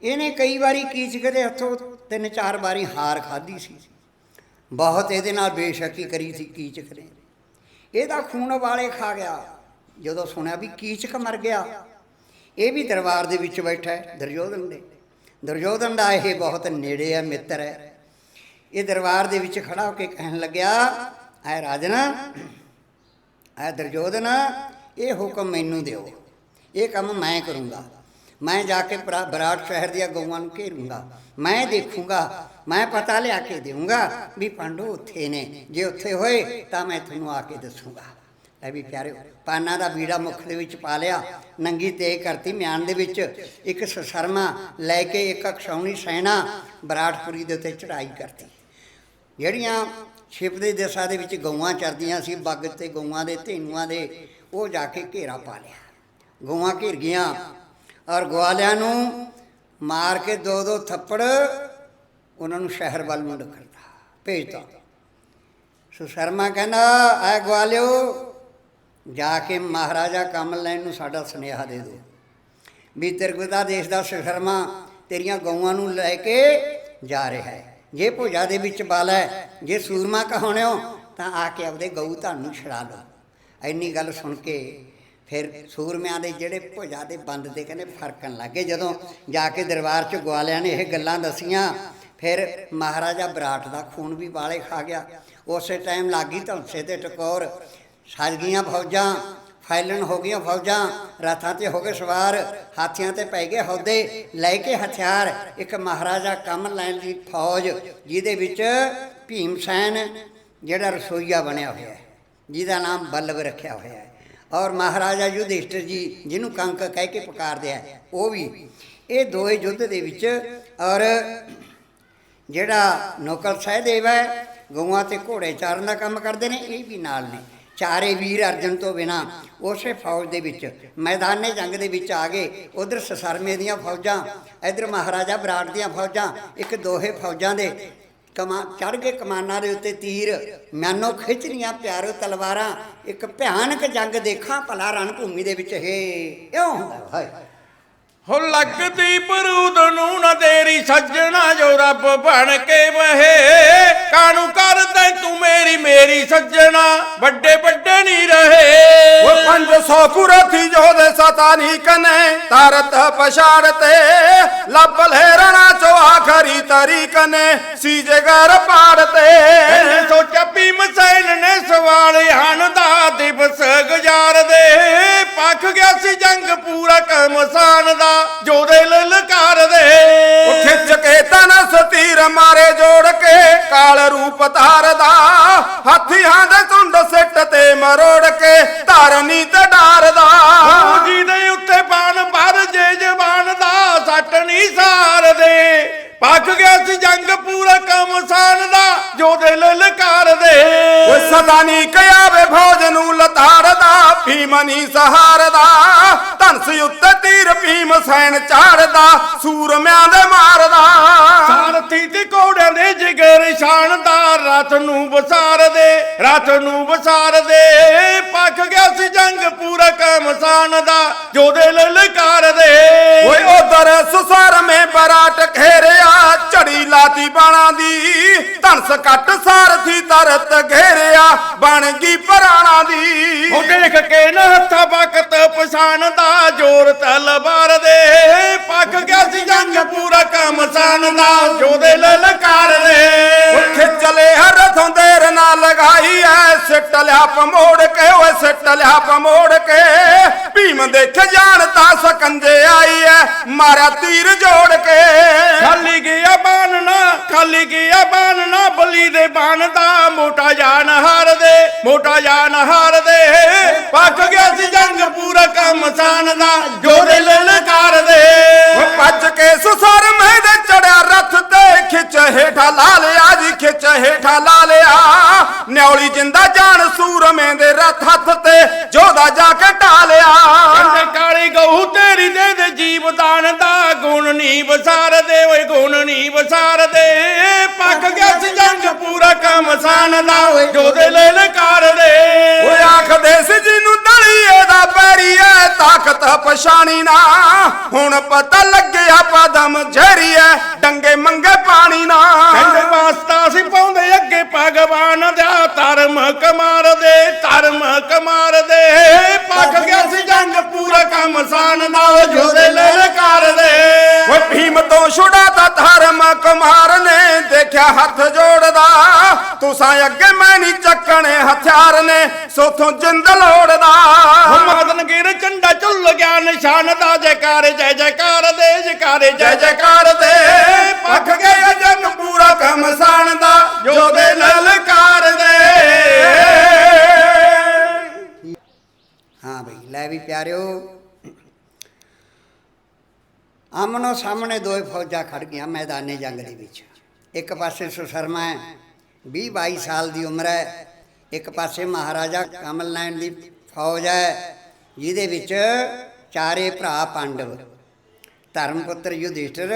ਇਹਨੇ ਕਈ ਵਾਰੀ ਕੀਚਕ ਦੇ ਹੱਥੋਂ ਤਿੰਨ ਚਾਰ ਵਾਰੀ ਹਾਰ ਖਾਧੀ ਸੀ। ਬਹੁਤ ਇਹਦੇ ਨਾਲ ਬੇਸ਼ੱਕੀ ਕਰੀ ਸੀ ਕੀਚਕ ਨੇ ਇਹਦਾ ਖੂਨ ਵਾਲੇ ਖਾ ਗਿਆ। ਜਦੋਂ ਸੁਣਿਆ ਵੀ ਕੀਚਕ ਮਰ ਗਿਆ, ਇਹ ਵੀ ਦਰਬਾਰ ਦੇ ਵਿੱਚ ਬੈਠਾ ਹੈ, ਦੁਰਯੋਧਨ ਦੇ। ਦੁਰਯੋਧਨ ਦਾ ਇਹ ਬਹੁਤ ਨੇੜੇ ਹੈ, ਮਿੱਤਰ ਹੈ। ਇਹ ਦਰਬਾਰ ਦੇ ਵਿੱਚ ਖੜਾ ਹੋ ਕੇ ਕਹਿਣ ਲੱਗਿਆ ਐ ਰਾਜਨ ਐ ਦਰਜੋਧਨ ਇਹ ਹੁਕਮ ਮੈਨੂੰ ਦਿਓ। ਇਹ ਕੰਮ ਮੈਂ ਕਰੂੰਗਾ। ਮੈਂ ਜਾ ਕੇ ਬਰਾ- ਬਰਾੜ ਸ਼ਹਿਰ ਦੀਆਂ ਗਊਆਂ ਨੂੰ ਘੇਰੂੰਗਾ। ਮੈਂ ਦੇਖੂੰਗਾ, ਮੈਂ ਪਤਾ ਲਿਆ ਕੇ ਦੇਵਾਂਗਾ ਵੀ ਪਾਂਡੂ ਉੱਥੇ ਨੇ। ਜੇ ਉੱਥੇ ਹੋਏ ਤਾਂ ਮੈਂ ਤੁਹਾਨੂੰ ਆ ਕੇ ਦੱਸੂੰਗਾ। ਐ ਵੀ ਪਿਆਰਿਓ, ਪਾਨਾ ਦਾ ਬੀੜਾ ਮੁਖ ਦੇ ਵਿੱਚ ਪਾ ਲਿਆ, ਨੰਗੀ ਤੇ ਕਰਤੀ ਮਿਆਨ ਦੇ ਵਿੱਚ। ਇੱਕ ਸਸਰਮਾ ਲੈ ਕੇ ਇੱਕ ਅਕਸ਼ੌਣੀ ਸੈਨਾ ਬਰਾੜਪੁਰੀ ਦੇ ਉੱਤੇ ਚੜਾਈ ਕਰਤੀ। ਜਿਹੜੀਆਂ ਛਿਪ ਦੇ ਦਿਸ਼ਾ ਦੇ ਵਿੱਚ ਗਊਆਂ ਚਰਦੀਆਂ ਸੀ, ਬੱਗ ਤੇ ਗਊਆਂ ਦੇ, ਧੇਨੂਆਂ ਦੇ, ਉਹ ਜਾ ਕੇ ਘੇਰਾ ਪਾ ਲਿਆ। ਗਊਆਂ ਘਿਰ ਗਈਆਂ ਔਰ ਗਵਾਲਿਆਂ ਨੂੰ ਮਾਰ ਕੇ ਦੋ ਦੋ ਥੱਪੜ ਉਹਨਾਂ ਨੂੰ ਸ਼ਹਿਰ ਵੱਲ ਮੁੰਡ ਕਰਦਾ ਭੇਜਤਾ ਸੋ ਸ਼ਰਮਾ ਕਹਿੰਦਾ, ਐ ਗਵਾਲਿਓ, ਜਾ ਕੇ ਮਹਾਰਾਜਾ ਕਮਲ ਲੈਣ ਨੂੰ ਸਾਡਾ ਸੁਨੇਹਾ ਦੇ ਦਿਓ। ਵੀ ਤਿਰਗੁਦਾ ਦੇਸ਼ ਦਾ ਸ਼ਰਮਾ ਤੇਰੀਆਂ ਗਊਆਂ ਨੂੰ ਲੈ ਕੇ ਜਾ ਰਿਹਾ ਹੈ। ਜੇ ਭੁਜਾ ਦੇ ਵਿੱਚ ਬਲ ਹੈ, ਜੇ ਸੂਰਮਾ ਕਹਾਉਣਿਓ, ਤਾਂ ਆ ਕੇ ਆਪਦੇ ਗਊ ਤੁਹਾਨੂੰ ਛੜਾ ਲਓ ਇੰਨੀ ਗੱਲ ਸੁਣ ਕੇ ਫਿਰ ਸੂਰਮਿਆਂ ਦੇ ਜਿਹੜੇ ਭੁਜਾ ਦੇ ਬੰਦ ਦੇ ਕਹਿੰਦੇ ਫਰਕਣ ਲੱਗੇ ਜਦੋਂ ਜਾ ਕੇ ਦਰਬਾਰ 'ਚ ਗਵਾਲਿਆਂ ਨੇ ਇਹ ਗੱਲਾਂ ਦਸੀਆਂ, ਫਿਰ ਮਹਾਰਾਜਾ ਬਰਾਟ ਦਾ ਖੂਨ ਵੀ ਵਾਲੇ ਖਾ ਗਿਆ। ਉਸੇ ਟਾਈਮ ਲੱਗੀ ਧੌਂਸੇ ਤੇ ਟਕੌਰ, ਸਜ ਗਈਆਂ ਫੌਜਾਂ, ਫੈਲਣ ਹੋ ਗਈਆਂ ਫੌਜਾਂ ਰਾਥਾਂ ਤੇ ਹੋ ਗਏ ਸਵਾਰ, ਹਾਥੀਆਂ ਤੇ ਪੈ ਗਏ ਹੌਦੇ ਲੈ ਕੇ ਹਥਿਆਰ, ਇੱਕ ਮਹਾਰਾਜਾ ਕਮਲ ਲੈਣ ਦੀ ਫੌਜ, ਜਿਹਦੇ ਵਿੱਚ ਭੀਮ ਸੈਨ, ਜਿਹੜਾ ਰਸੋਈਆ ਬਣਿਆ ਹੋਇਆ ਹੈ, ਜਿਹਦਾ ਨਾਮ ਬੱਲਭ ਰੱਖਿਆ ਹੋਇਆ ਹੈ। ਔਰ ਮਹਾਰਾਜਾ ਯੁਧਿਸ਼ਟਰ ਜੀ ਜਿਹਨੂੰ ਕੰਕ ਕਹਿ ਕੇ ਪੁਕਾਰਦੇ ਆ, ਉਹ ਵੀ। ਇਹ ਦੋਹੇ ਯੁੱਧ ਦੇ ਵਿੱਚ ਔਰ ਜਿਹੜਾ ਨੌਕਰ ਸਹਿਦੇਵ ਹੈ, ਗਊਆਂ ਤੇ ਘੋੜੇ ਚਾਰਨ ਦਾ ਕੰਮ ਕਰਦੇ ਨੇ, ਇਹ ਵੀ ਨਾਲ ਨੇ। ਚਾਰੇ ਵੀਰ ਅਰਜਨ ਤੋਂ ਬਿਨਾ ਉਸੇ ਫੌਜ ਦੇ ਵਿੱਚ, ਮੈਦਾਨੇ ਜੰਗ ਦੇ ਵਿੱਚ ਆ ਗਏ। ਉਧਰ ਸਸਰਮੇ ਦੀਆਂ ਫੌਜਾਂ, ਇਧਰ ਮਹਾਰਾਜਾ ਬਰਾੜ ਦੀਆਂ ਫੌਜਾਂ, ਇੱਕ ਦੋਹੇ ਫੌਜਾਂ ਦੇ ਕਮਾ ਚੜ ਗਏ ਕਮਾਨਾਂ ਦੇ ਉੱਤੇ ਤੀਰ। ਮੈਨੋ ਖਿੱਚ ਰੀਆਂ ਪਿਆਰੋ ਤਲਵਾਰਾਂ। ਇੱਕ ਭਿਆਨਕ ਜੰਗ ਦੇਖਾਂ, ਭਲਾ ਰਣ ਭੂਮੀ ਦੇ ਵਿੱਚ ਹੈ। ਇਉਂ ਹੁੰਦਾ ਹਾਏ। ਹੋ ਲੱਗਦੀ ਬਰੂਦ ਨੂੰ ਨਾ ਤੇਰੀ ਸੱਜਣਾ ਜੋ ਰੱਬ ਬਣ ਕੇ ਵਹੇ। ਕਾਨੂੰ ਕਰਦਾ ਤੂੰ ਮੇਰੀ ਮੇਰੀ ਸੱਜਣਾ? ਵੱਡੇ ਵੱਡੇ ਨਹੀਂ ਰਹੇ। ਉਹ 500 ਕੁਰਥੀ ਜੋਦੇ ਸਤਾਨੀ ਕਨੇ ਤਰਤ ਪਛਾੜ ਤੇ ਲੱਭ ਲਹਿਰਣਾ ਚੋ ਆਖਰੀ ਤਰੀਕ ਨੇ ਸੀ ਜਗਰ ਪਾੜ ਤੇ ਸੋਚਿਆ ਭੀਮ ਸੈਨ ਨੇ ਸਵਾਲ ਹਨ ਦਾ ਦਿਵਸ ਗੁਜ਼ਾਰਦੇ। ਪੱਖ ਗਿਆ ਸੀ ਜੰਗ ਪੂਰਾ ਕਮਸਾਨ ਦਾ। ਜੋਦੇ ਲਲਕਾਰ ਦੇ। ਉਹ ਖਿੱਚ ਕੇ ਤਨ ਸਤੀਰ ਮਾਰੇ ਜੋੜ ਕੇ ਕਾਲ ਰੂਪ ਧਾਰਦਾ ਹਾਥੀਆਂ ਦੇ ਝੁੰਡ ਸਿੱਟ ਤੇ ਮਰੋੜ ਕੇ ਧਰਨੀ ਤੇ ਡਾਰਦਾ ਜੀ ਦੇ ਉੱਤੇ ਬਾਣ ਭਰ ਜੇ ਜਵਾਨ ਦਾ ਸੱਟ ਨਹੀਂ ਸਾਰਦੇ ਪੱਕ ਗਿਆ ਸੀ ਜੰਗ ਪੂਰਾ ਕਮਸਾਨ ਦਾ ਜੋਦੇ ਲਲਕਾਰ ਦੇ। ਓਏ ਸਦਾ ਨਹੀਂ ਕਿਆਵੇ ਫੌਜ ਨੂੰ ਲਤਾੜਦਾ ਭੀਮ ਨਹੀਂ ਸਹਾਰਦਾ। ਧਨਸ ਉੱਤੇ ਤੀਰ ਭੀਮ ਸੈਨ ਚਾੜਦਾ ਸੂਰਮਿਆਂ ਦੇ ਮਾਰਦਾ। ਸਾਰਥੀ ਤੇ ਘੋੜਿਆਂ ਦੇ ਜਿਗਰ ਸ਼ਾਨਦਾਰ ਰਥ ਨੂੰ ਵਸਾਰਦੇ ਰਥ ਨੂੰ ਵਸਾਰਦੇ। ਪੱਕ ਗਿਆ ਸੀ ਜੰਗ ਪੂਰਾ ਕਮਸਾਨ ਦਾ ਜੋਦੇ ਲਲਕਾਰ ਦੇ ਓਏ ਉਧਰ ਸੁਸਰ ਮੇ ਬਰਾਟ ਘੇਰਿਆ ਝੜੀ ਲਾਤੀ ਬਾਣਾ ਦੀ। ਧਨਸ ਕੱਟ ਸਾਰਥੀ ਤਰਤ ਘੇਰਿਆ ਬਣ ਗਈ ਪਰਾਣਾ ਦੀ। ਉਹ ਦੇਖ ਕੇ ਨਾ ਹੱਥਾਂ ਵਕਤ ਪਛਾਣਦਾ ਜੋਰ ਤਲਵਾਰ ਦੇ। ਪੱਕ ਗਿਆ ਸੀ ਜੰਗ ਪੂਰਾ ਕੰਮ ਕਮਸਾਨ ਦਾ ਜੋਦੇ ਲਲਕਾਰ ਦੇ। ਸਿੱਟ ਲਿਆ ਪਮੋੜ ਕੇ ਓਏ ਸਿੱਟ ਲਿਆ ਪਮੋੜ ਕੇ। ਭੀਮ ਦੇਖ ਜਾਣਦਾ ਸਕੰਜੇ ਆਈ ਐ ਮਾਰਿਆ ਤੀਰ ਜੋੜ ਕੇ। ਖਾਲੀ ਗਿਆ ਬਾਨਣਾ ਖਾਲੀ ਗਿਆ ਬਾਨਣਾ ਬਲੀ ਦੇ ਬਾਣ ਦਾ ਮੋਟਾ ਜਾਨ ਹਾਰ ਦੇ ਮੋਟਾ ਜਾਨ ਹਾਰ ਦੇ। ਪੱਕ ਗਿਆ ਸੀ ਜੰਗ ਪੂਰਾ ਕਮਸਾਨ ਦਾ ਜੋਦੇ ਲਲਕਾਰ ਦੇ। ਭੱਜ ਕੇ ਸੁਸਰ ਮਹਿਦੇ ਚੜਿਆ ਰਥ ਤੇ ਖਿੱਚ ਹੇਠਾ ਲਾ ਲਿਆ ਜੀ ਖਿੱਚ ਹੇਠਾ ਲਾ ਲਿਆ। ਨਿਉਲੀ ਜਿੰਦਾ ਜਾਨ ਸੂਰਮੇ ਦੇ ਰਥ ਹੱਥ ਤੇ ਜੋਦਾ ਜਾ ਕੇ ਢਾਲਿਆ ਕਹਿੰਦੇ ਕਾਲੀ ਗਊ ਤੇਰੀ ਦੇ ਦੇ ਜੀਵਦਾਨ ਦਾ ਗੁਣ ਨੀ ਵਸਾਰ ਦੇ ਓਏ ਗੁਣ ਨੀ ਵਸਾਰ ਦੇ। ਪੱਕ ਗਿਆ ਸੀ ਜੰਗ ਪੂਰਾ ਕਮਸਾਨ ਦਾ ਓਏ ਜੋਦੇ ਲੈ ਲਕਾਰ ਦੇ। ਓਏ ਆਖਦੇ ਸੀ ਜਿਹਨੂੰ ਦਲੀਏ ਦਾ ਪੈਰੀ ਐ ਤਾਕਤ ਪਛਾਣੀ ਨਾ। ਹੁਣ ਪਤਾ ਲੱਗਿਆ ਪਦਮ ਝਰੀ ਐ ਕਮਾਰ ਦੇ ਧਰਮ ਕਮਾਰ ਦੇ। ਪੱਕ ਗਿਆ ਸੀ ਜੰਗ ਪੂਰਾ ਕਮਸਾਨ ਦਾ ਓ ਜੋਦੇ ਲੈ ਲਕਾਰ ਦੇ। ਓਏ ਭੀਮ ਤੋਂ ਛੁਡਾਤਾ ਧਰਮ ਕੁਮਾਰ ਨੇ ਦੇਖਿਆ ਹੱਥ ਜੋੜਦਾ। ਤੁਸਾਂ ਅੱਗੇ ਮੈਂ ਨਹੀਂ ਚੱਕਣੇ ਹਥਿਆਰ ਨੇ ਸੋਥੋਂ ਜਿੰਦ ਲੋੜਦਾ। ਮਦਨ ਗਿਰ ਝੰਡਾ ਝੁੱਲ ਗਿਆ ਨਿਸ਼ਾਨ ਦਾ ਜੈਕਾਰ ਜੈ ਜੈਕਾਰ ਦੇ ਜੈਕਾਰੇ ਜੈ ਜੈਕਾਰ ਦੇ। ਆਮਨੋ ਸਾਹਮਣੇ ਦੋਏ ਫੌਜਾਂ ਖੜ ਗਈਆਂ ਮੈਦਾਨੇ ਜੰਗ ਦੇ ਵਿੱਚ। ਇੱਕ ਪਾਸੇ ਸੁਸ਼ਰਮਾ ਹੈ 20 22 ਸਾਲ ਦੀ ਉਮਰ ਹੈ। ਇੱਕ ਪਾਸੇ ਮਹਾਰਾਜਾ ਕਮਲ ਨੈਣ ਦੀ ਫੌਜ ਹੈ, ਜਿਹਦੇ ਵਿੱਚ ਚਾਰੇ ਭਰਾ ਪਾਂਡਵ, ਧਰਮਪੁੱਤਰ ਯੁਧਿਸ਼ਠਰ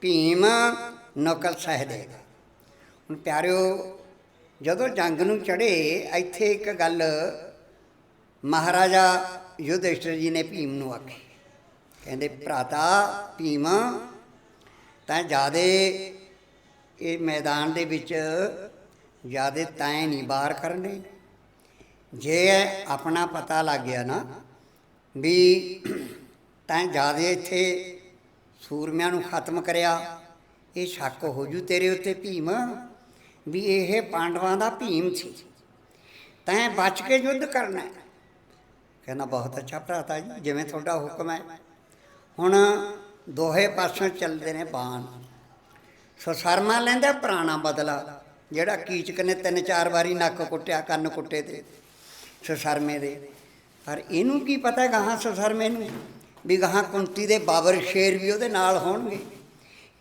ਭੀਮ ਨਕਲ ਸਹਿਦੇਵ। ਹੁਣ ਪਿਆਰਿਓ, ਜਦੋਂ ਜੰਗ ਨੂੰ ਚੜੇ ਇੱਥੇ ਇੱਕ ਗੱਲ ਮਹਾਰਾਜਾ ਯੁਧਿਸ਼ਠਰ ਜੀ ਨੇ ਭੀਮ ਨੂੰ ਆਖੀ। ਕਹਿੰਦੇ, ਭਰਾਤਾ, ਭੀਮ, ਤਾਂ ਜਿਆਦੇ ਇਹ ਮੈਦਾਨ ਦੇ ਵਿੱਚ ਜਿਆਦੇ ਤੈਂ ਨਹੀਂ ਬਾਹਰ ਕਰਨੇ। ਜੇ ਆਪਣਾ ਪਤਾ ਲੱਗ ਗਿਆ ਨਾ ਵੀ ਤੈਂ ਜਿਆਦੇ ਇੱਥੇ ਸੂਰਮਿਆਂ ਨੂੰ ਖਤਮ ਕਰਿਆ, ਇਹ ਸ਼ੱਕ ਹੋ ਜੂ ਤੇਰੇ ਉੱਤੇ ਭੀਮ ਵੀ ਇਹ ਪਾਂਡਵਾਂ ਦਾ ਭੀਮ ਸੀ। ਤੈਂ ਬਚ ਕੇ ਯੁੱਧ ਕਰਨਾ ਕਹਿੰਦਾ, ਬਹੁਤ ਅੱਛਾ ਭਰਾਤਾ ਜੀ, ਜਿਵੇਂ ਤੁਹਾਡਾ ਹੁਕਮ ਹੈ। ਹੁਣ ਦੋਹੇ ਪਾਸੋਂ ਚੱਲਦੇ ਨੇ ਬਾਣ। ਸੋ ਸ਼ਰਮਾ ਲੈਂਦਾ, ਪੁਰਾਣਾ ਬਦਲਾ। ਜਿਹੜਾ ਕੀਚਕ ਨੇ ਤਿੰਨ ਚਾਰ ਵਾਰੀ ਨੱਕ ਕੁੱਟਿਆ, ਕੰਨ ਕੁੱਟੇ ਤੇ ਸੋ ਸ਼ਰਮੇ ਦੇ। ਪਰ ਇਹਨੂੰ ਕੀ ਪਤਾ ਗਾਹਾਂ ਸੋ ਸ਼ਰਮੇ ਨੂੰ? ਵੀ ਗਾਹਾਂ ਕੁੰਤੀ ਦੇ ਬਾਬਰ ਸ਼ੇਰ ਵੀ ਉਹਦੇ ਨਾਲ ਹੋਣਗੇ।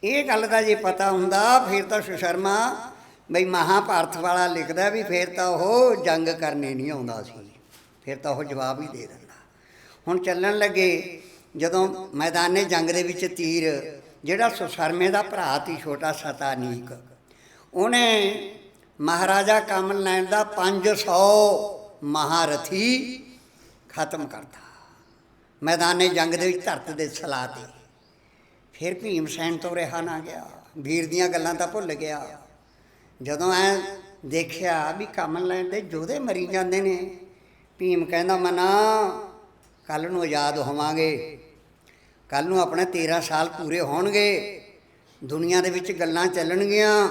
ਇਹ ਗੱਲ ਦਾ ਜੇ ਪਤਾ ਹੁੰਦਾ, ਫਿਰ ਤਾਂ ਸੁਸ਼ਰਮਾ ਬਈ ਮਹਾਭਾਰਤ ਵਾਲਾ ਲਿਖਦਾ ਵੀ ਫਿਰ ਤਾਂ ਉਹ ਜੰਗ ਕਰਨੇ ਨਹੀਂ ਆਉਂਦਾ ਸੀ। ਫਿਰ ਤਾਂ ਉਹ ਜਵਾਬ ਹੀ ਦੇ ਦਿੰਦਾ। ਹੁਣ ਚੱਲਣ ਲੱਗੇ ਜਦੋਂ ਮੈਦਾਨੇ ਜੰਗ ਦੇ ਵਿੱਚ ਤੀਰ, ਜਿਹੜਾ ਸੁਸ਼ਰਮੇ ਦਾ ਭਰਾ ਸੀ, ਛੋਟਾ ਸਤਾਨੀਕ ਉਹਨੇ ਮਹਾਰਾਜਾ ਕਮਲ ਨੈਣ ਦਾ 500 ਮਹਾਰਥੀ ਖਤਮ ਕਰਤਾ। ਮੈਦਾਨੇ ਜੰਗ ਦੇ ਵਿੱਚ ਧਰਤ ਦੇ ਸਲਾਹ ਤੇ। ਫਿਰ ਭੀਮ ਸੈਨ ਤੋਂ ਰਿਹਾ ਨਾ ਗਿਆ। ਵੀਰ ਦੀਆਂ ਗੱਲਾਂ ਤਾਂ ਭੁੱਲ ਗਿਆ। ਜਦੋਂ ਐ ਦੇਖਿਆ ਵੀ ਕਮਲ ਲੈਣ ਦੇ ਜੋਧੇ ਮਰੀ ਜਾਂਦੇ ਨੇ, ਭੀਮ ਕਹਿੰਦਾ, ਮਨਾ ਕੱਲ ਨੂੰ ਆਜ਼ਾਦ ਹੋਵਾਂਗੇ। ਕੱਲ ਨੂੰ ਆਪਣੇ 13 ਸਾਲ ਪੂਰੇ ਹੋਣਗੇ। ਦੁਨੀਆ ਦੇ ਵਿੱਚ ਗੱਲਾਂ ਚੱਲਣਗੀਆਂ।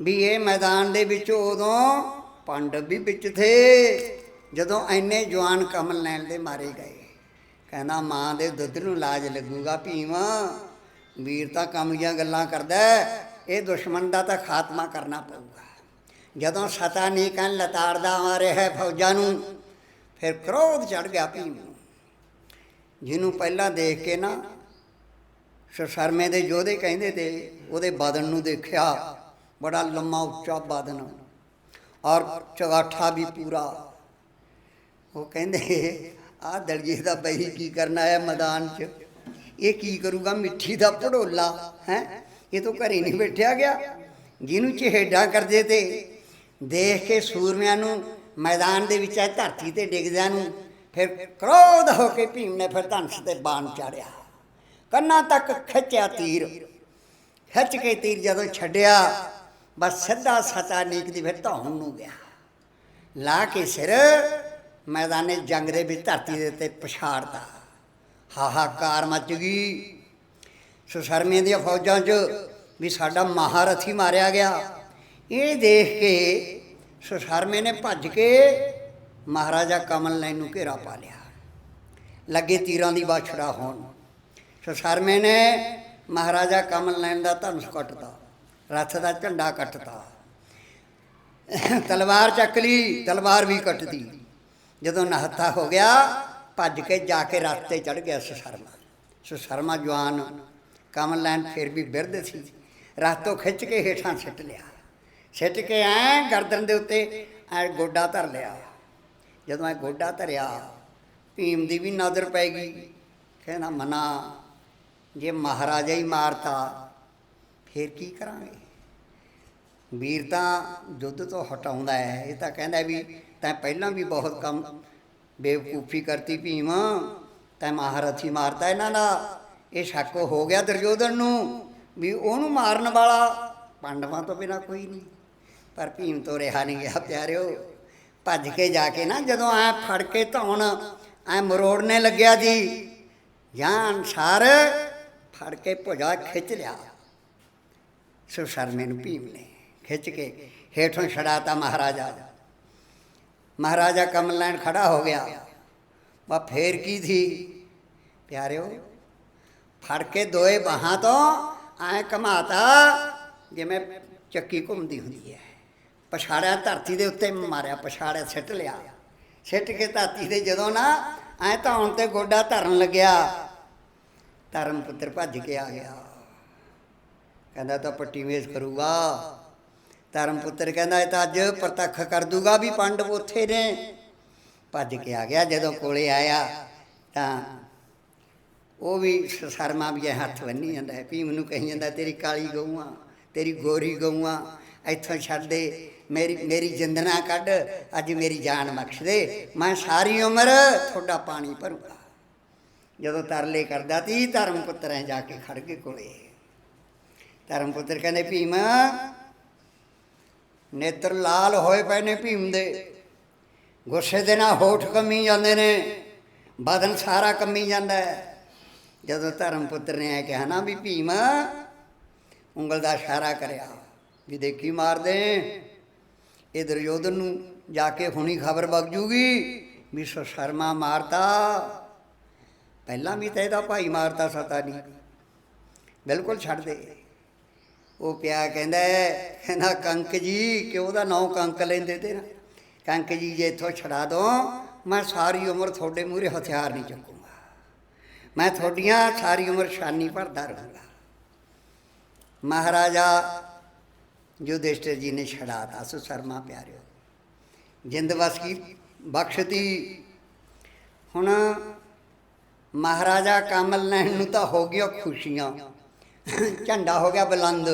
ਵੀ ਇਹ ਮੈਦਾਨ ਦੇ ਵਿੱਚ ਉਦੋਂ ਪਾਂਡਵ ਵੀ ਵਿੱਚ ਥੇ, ਜਦੋਂ ਐਨੇ ਜਵਾਨ ਕਮਲ ਲੈਣ ਦੇ ਮਾਰੇ ਗਏ। ਕਹਿੰਦਾ, ਮਾਂ ਦੇ ਦੁੱਧ ਨੂੰ ਲਾਜ ਲੱਗੂਗਾ ਭੀਮ। ਵੀਰ ਤਾਂ ਕੰਮ ਦੀਆਂ ਗੱਲਾਂ ਕਰਦਾ ਇਹ ਦੁਸ਼ਮਣ ਦਾ ਤਾਂ ਖਾਤਮਾ ਕਰਨਾ ਪਊਗਾ। ਜਦੋਂ ਸਤਾ ਨਹੀਂ ਕਹਿਣ, ਲਤਾੜਦਾ ਆ ਰਿਹਾ ਹੈ ਫੌਜਾਂ ਨੂੰ, ਫਿਰ ਕ੍ਰੋਧ ਚੜ ਗਿਆ ਭੀਮ। ਜਿਹਨੂੰ ਪਹਿਲਾਂ ਦੇਖ ਕੇ ਨਾ ਸ਼ਰਮੇ ਦੇ ਯੋਧੇ ਕਹਿੰਦੇ ਤੇ ਉਹਦੇ ਬਦਨ ਨੂੰ ਦੇਖਿਆ, ਬੜਾ ਲੰਮਾ ਉੱਚਾ ਬਦਨ ਔਰ ਚਗਾਠਾ ਵੀ ਪੂਰਾ। ਉਹ ਕਹਿੰਦੇ, ਆਹ ਦਲਜੇ ਦਾ ਬਈ ਕੀ ਕਰਨਾ ਹੈ ਮੈਦਾਨ 'ਚ? ਇਹ ਕੀ ਕਰੂਗਾ ਮਿੱਠੀ ਦਾ ਪੜੋਲਾ ਹੈ? ਇਹ ਤਾਂ ਘਰੇ ਨਹੀਂ ਬੈਠਿਆ ਗਿਆ। ਜਿਹਨੂੰ ਚਿਹੜਾ ਕਰਦੇ ਤੇ ਦੇਖ ਕੇ ਸੂਰਮਿਆਂ ਨੂੰ ਮੈਦਾਨ ਦੇ ਵਿੱਚ ਇਹ ਧਰਤੀ ਤੇ ਡਿੱਗਦਿਆਂ ਨੂੰ ਫਿਰ ਕ੍ਰੋਧ ਹੋ ਕੇ ਭੀਮ ਨੇ ਫਿਰ ਧਨਸ ਤੇ ਬਾਣ ਚਾੜਿਆ। ਕੰਨਾਂ ਤੱਕ ਖਿੱਚਿਆ ਤੀਰ। ਖਿੱਚ ਕੇ ਤੀਰ ਜਦੋਂ ਛੱਡਿਆ, ਬਸ ਸਿੱਧਾ ਸਤਾ ਨੀਕ ਦੀ ਫਿਰ ਧੌਣ ਨੂੰ ਗਿਆ। ਲਾ ਕੇ ਸਿਰ ਮੈਦਾਨੇ ਜੰਗ ਦੇ ਵਿੱਚ ਧਰਤੀ ਦੇ ਉੱਤੇ ਪਛਾੜਦਾ ਹਾਹਾਕਾਰ ਮਚ ਗਈ। ਸੁਸ਼ਰਮੇ ਦੀਆਂ ਫੌਜਾਂ 'ਚ ਵੀ ਸਾਡਾ ਮਹਾਰਥੀ ਮਾਰਿਆ ਗਿਆ। ਇਹ ਦੇਖ ਕੇ ਸੁਸ਼ਰਮੇ ਨੇ ਭੱਜ ਕੇ ਮਹਾਰਾਜਾ ਕਮਲ ਨੈਣ ਨੂੰ ਘੇਰਾ ਪਾ ਲਿਆ। ਲੱਗੇ ਤੀਰਾਂ ਦੀ ਬਾਛੜਾ ਹੋਣ। ਸੁਸ਼ਰਮੇ ਨੇ ਮਹਾਰਾਜਾ ਕਮਲ ਨੈਣ ਦਾ ਧਨੁਸ਼ ਕੱਟਤਾ। ਰੱਥ ਦਾ ਝੰਡਾ ਕੱਟਤਾ। ਤਲਵਾਰ ਚੱਕ ਲਈ, ਤਲਵਾਰ ਵੀ ਕੱਟਦੀ ਜਦੋਂ ਨਹੱਤਾ ਹੋ ਗਿਆ, ਭੱਜ ਕੇ ਜਾ ਕੇ ਰੱਥ ਤੇ ਚੜ ਗਿਆ ਸੁਸ਼ਰਮਾ ਸੁਸ਼ਰਮਾ ਜਵਾਨ ਕਮਲ ਲੈਣ ਫਿਰ ਵੀ ਬਿਰਧ ਸੀ। ਰੱਥ ਤੋਂ ਖਿੱਚ ਕੇ ਹੇਠਾਂ ਸਿੱਟ ਲਿਆ। ਸਿੱਟ ਕੇ ਐ ਗਰਦਨ ਦੇ ਉੱਤੇ ਐ ਗੋਡਾ ਧਰ ਲਿਆ। ਜਦੋਂ ਐ ਗੋਡਾ ਧਰਿਆ, ਭੀਮ ਦੀ ਵੀ ਨਜ਼ਰ ਪੈ ਗਈ। ਕਹਿੰਦਾ, ਮਨਾ, ਜੇ ਮਹਾਰਾਜਾ ਹੀ ਮਾਰਤਾ, ਫਿਰ ਕੀ ਕਰਾਂਗੇ? ਵੀਰ ਤਾਂ ਯੁੱਧ ਤੋਂ ਹਟਾਉਂਦਾ ਹੈ। ਇਹ ਤਾਂ ਕਹਿੰਦਾ ਵੀ, ਤੈਂ ਪਹਿਲਾਂ ਵੀ ਬਹੁਤ ਕੰਮ ਬੇਵਕੂਫੀ ਕਰਤੀ ਭੀਮ, ਤੈਂ ਮਹਾਰਥੀ ਮਾਰਤਾ ਇਹਨਾਂ ਦਾ। ਇਹ ਸ਼ੱਕ ਹੋ ਗਿਆ ਦੁਰਯੋਧਨ ਨੂੰ ਵੀ ਉਹਨੂੰ ਮਾਰਨ ਵਾਲਾ। ਪਾਂਡਵਾਂ ਤੋਂ ਬਿਨਾ ਕੋਈ ਨਹੀਂ। ਪਰ ਭੀਮ ਤੋਂ ਰਿਹਾ ਨਹੀਂ ਗਿਆ, ਪਿਆਰਿਓ। ਭੱਜ ਕੇ ਜਾ ਕੇ ਨਾ ਜਦੋਂ ਐ ਫੜ ਕੇ ਧੌਣ, ਐ ਮਰੋੜਨੇ ਲੱਗਿਆ ਜੀ। ਜਾਂ ਅਨਸਾਰ ਫੜ ਕੇ ਭੁਜਾ ਖਿੱਚ ਲਿਆ। ਸੋ ਸ਼ਰਮੇ ਨੂੰ ਭੀਮ ਨੇ ਖਿੱਚ ਕੇ ਹੇਠੋਂ ਛੜਾਤਾ ਮਹਾਰਾਜਾ। ਮਹਾਰਾਜਾ ਕਮਲ ਲੈਣ ਖੜਾ ਹੋ ਗਿਆ। ਵਾ ਫੇਰ ਕੀ ਥੀ? ਪਿਆਰਿਓ, ਫੜ ਕੇ ਦੋਏ ਬਾਹਾਂ ਤੋਂ ਐ ਕਮਾਤਾ ਜਿਵੇਂ ਚੱਕੀ ਘੁੰਮਦੀ ਹੁੰਦੀ ਹੈ। ਪਛਾੜਿਆ, ਧਰਤੀ ਦੇ ਉੱਤੇ ਮਾਰਿਆ, ਪਛਾੜਿਆ, ਸਿੱਟ ਲਿਆ। ਸਿੱਟ ਕੇ ਧਰਤੀ ਦੇ ਜਦੋਂ ਨਾ ਐ ਧੌਣ ਤੇ ਗੋਡਾ ਧਰਨ ਲੱਗਿਆ, ਧਰਮ ਪੁੱਤਰ ਭੱਜ ਕੇ ਆ ਗਿਆ। ਕਹਿੰਦਾ ਤਾਂ ਪੱਟੀ ਵੇਸ ਕਰੂਗਾ। ਧਰਮ ਪੁੱਤਰ ਕਹਿੰਦਾ, ਇਹ ਤਾਂ ਅੱਜ ਪ੍ਰਤੱਖ ਕਰ ਦੂਗਾ ਵੀ ਪਾਂਡਵ ਉੱਥੇ ਨੇ। ਭੱਜ ਕੇ ਆ ਗਿਆ। ਜਦੋਂ ਕੋਲੇ ਆਇਆ ਤਾਂ ਉਹ ਵੀ ਸ਼ਰਮਾ ਵੀ ਇਹ ਹੱਥ ਬੰਨੀ ਜਾਂਦਾ ਹੈ। ਭੀਮ ਨੂੰ ਕਹੀ ਜਾਂਦਾ, ਤੇਰੀ ਕਾਲੀ ਗਊਆਂ, ਤੇਰੀ ਗੋਰੀ ਗਊਆਂ, ਇੱਥੋਂ ਛੱਡ ਦੇ। ਮੇਰੀ ਮੇਰੀ ਜਿੰਦਨਾ ਕੱਢ, ਅੱਜ ਮੇਰੀ ਜਾਨ ਬਖਸ਼ ਦੇ। ਮੈਂ ਸਾਰੀ ਉਮਰ ਤੁਹਾਡਾ ਪਾਣੀ ਭਰੂਗਾ। ਜਦੋਂ ਤਰਲੇ ਕਰਦਾ ਤੀ ਧਰਮ ਪੁੱਤਰਾਂ ਜਾ ਕੇ ਖੜ ਕੇ ਕੋਲੇ। ਧਰਮ ਪੁੱਤਰ ਕਹਿੰਦੇ, ਭੀਮ, ਨੇਤਰ ਲਾਲ ਹੋਏ ਪਏ ਨੇ ਭੀਮ ਦੇ। ਗੁੱਸੇ ਦੇ ਨਾਲ ਹੋਠ ਕੰਮੀ ਜਾਂਦੇ ਨੇ, ਬਦਨ ਸਾਰਾ ਕੰਮੀ ਜਾਂਦਾ ਜਦੋਂ ਧਰਮ ਪੁੱਤਰ ਨੇ ਇਹ ਕਿਹਾ ਨਾ ਵੀ ਭੀਮ, ਉਂਗਲ ਦਾ ਇਸ਼ਾਰਾ ਕਰਿਆ ਵੀ ਦੇਖੀ ਮਾਰ ਦੇ ਦੁਰਯੋਧਨ ਨੂੰ ਜਾ ਕੇ ਹੁਣੀ ਖਬਰ ਵਗ ਜੂਗੀ ਵੀ ਸੋ ਸ਼ਰਮਾ ਮਾਰਤਾ। ਪਹਿਲਾਂ ਵੀ ਤਾਂ ਇਹਦਾ ਭਾਈ ਮਾਰਤਾ ਸਤਾ ਨਹੀਂ ਬਿਲਕੁਲ ਛੱਡ ਦੇ। ਉਹ ਪਿਆ ਕਹਿੰਦਾ ਕਹਿੰਦਾ, ਕੰਕ ਜੀ ਕਿ ਉਹਦਾ ਨਾਂ ਕੰਕ ਲੈਂਦੇ ਤੇ ਨਾ ਕੰਕ ਜੀ, ਜੇ ਇੱਥੋਂ ਛੜਾ ਦੋ, ਮੈਂ ਸਾਰੀ ਉਮਰ ਤੁਹਾਡੇ ਮੂਹਰੇ ਹਥਿਆਰ ਨਹੀਂ ਚੱਕੂਗਾ। ਮੈਂ ਤੁਹਾਡੀਆਂ ਸਾਰੀ ਉਮਰ ਸ਼ਾਨੀ ਭਰਦਾ ਰਹੂੰਗਾ। ਮਹਾਰਾਜਾ ਯੁਧਿਸ਼ਠਿਰ ਜੀ ਨੇ ਛੜਾਤਾ ਸੋ ਸ਼ਰਮਾ ਪਿਆਰਿਓ, ਜਿੰਦ ਵਸ ਕੀ? ਬਖਸ਼ਤੀ। ਹੁਣ ਮਹਾਰਾਜਾ ਕਮਲ ਨੈਣ ਨੂੰ ਤਾਂ ਹੋ ਗਿਆ ਖੁਸ਼ੀਆਂ। ਝੰਡਾ ਹੋ ਗਿਆ ਬੁਲੰਦ।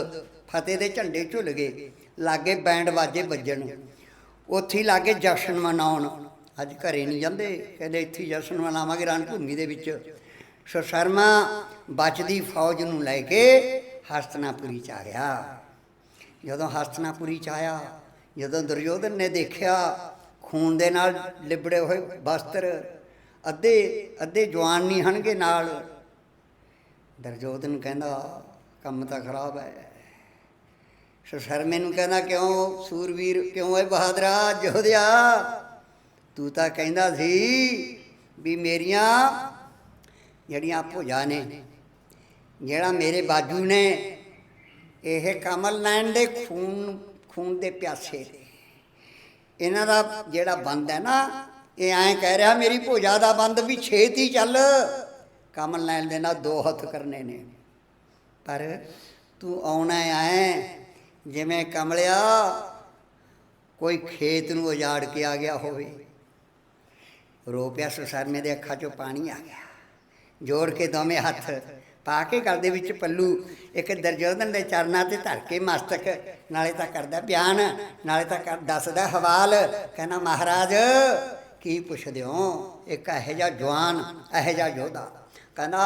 ਫਤਿਹ ਦੇ ਝੰਡੇ ਝੁੱਲ ਗਏ। ਲਾਗੇ ਬੈਂਡ ਬਾਜੇ ਵੱਜਣ। ਉੱਥੇ ਹੀ ਲਾਗੇ ਜਸ਼ਨ ਮਨਾਉਣ। ਅੱਜ ਘਰੇ ਨਹੀਂ ਜਾਂਦੇ। ਕਹਿੰਦੇ ਇੱਥੇ ਜਸ਼ਨ ਮਨਾਵਾਂਗੇ ਰਣ ਭੂਮੀ ਦੇ ਵਿੱਚ। ਸੋ ਸ਼ਰਮਾ ਬਚਦੀ ਫੌਜ ਨੂੰ ਲੈ ਕੇ ਹਸਤਨਾਪੁਰੀ ਚ ਆ ਗਿਆ। ਜਦੋਂ ਹਸਤਨਾਪੁਰੀ ਚ ਆਇਆ ਜਦੋਂ ਦੁਰਯੋਧਨ ਨੇ ਦੇਖਿਆ, ਖੂਨ ਦੇ ਨਾਲ ਲਿਬੜੇ ਹੋਏ ਵਸਤਰ ਅੱਧੇ ਅੱਧੇ ਜਵਾਨ ਨਹੀਂ ਹਨਗੇ ਨਾਲ। ਦੁਰਯੋਧਨ ਕਹਿੰਦਾ, ਕੰਮ ਤਾਂ ਖਰਾਬ ਹੈ। ਸੋ ਸ਼ਰਮੇ ਨੂੰ ਕਹਿੰਦਾ, ਕਿਉਂ ਸੂਰਵੀਰ, ਕਿਉਂ ਹੈ ਬਹਾਦਰਾ ਜੋਧਿਆ ਤੂੰ ਤਾਂ ਕਹਿੰਦਾ ਸੀ ਵੀ ਮੇਰੀਆਂ, ਜਿਹੜੀਆਂ ਭੁਜਾ ਨੇ, ਜਿਹੜਾ ਮੇਰੇ ਬਾਜੂ ਨੇ ਇਹ ਕਮਲ ਨੈਣ ਦੇ ਖੂਨ ਖੂਨ ਦੇ ਪਿਆਸੇ। ਨੇ ਇਹਨਾਂ ਦਾ ਜਿਹੜਾ ਬੰਦ ਹੈ ਨਾ, ਇਹ ਐਂ ਕਹਿ ਰਿਹਾ, ਮੇਰੀ ਭੁਜਾ ਦਾ ਬੰਦ ਵੀ ਛੇਤੀ ਚੱਲ। ਕਮਲ ਨੈਣ ਦੇ ਨਾਲ ਦੋ ਹੱਥ ਕਰਨੇ ਨੇ। ਪਰ ਤੂੰ ਆਉਣਾ ਐ, ਜਿਵੇਂ ਕਮਲਿਆ, ਕੋਈ ਖੇਤ ਨੂੰ ਉਜਾੜ ਕੇ ਆ ਗਿਆ ਹੋਵੇ। ਰੋ ਪਿਆ ਸੁਸਰਮੇ ਦੇ ਅੱਖਾਂ 'ਚੋਂ ਪਾਣੀ ਆ ਗਿਆ। ਜੋੜ ਕੇ ਦੋਵੇਂ ਹੱਥ ਪਾ ਕੇ ਗਲ ਦੇ ਵਿੱਚ ਪੱਲੂ। ਇੱਕ ਦਰਜੋਧਨ ਦੇ ਚਰਨਾਂ ਤੇ ਧਰ ਕੇ ਮਸਤਕ। ਨਾਲੇ ਤਾਂ ਕਰਦਾ ਬਿਆਨ, ਨਾਲੇ ਤਾਂ ਕਰ- ਦੱਸਦਾ ਹਵਾਲ। ਕਹਿੰਦਾ, ਮਹਾਰਾਜ, ਕੀ ਪੁੱਛਦੇ ਹੋ? ਇੱਕ ਇਹੋ ਜਿਹਾ ਜਵਾਨ, ਇਹੋ ਜਿਹਾ ਯੋਧਾ। ਕਹਿੰਦਾ,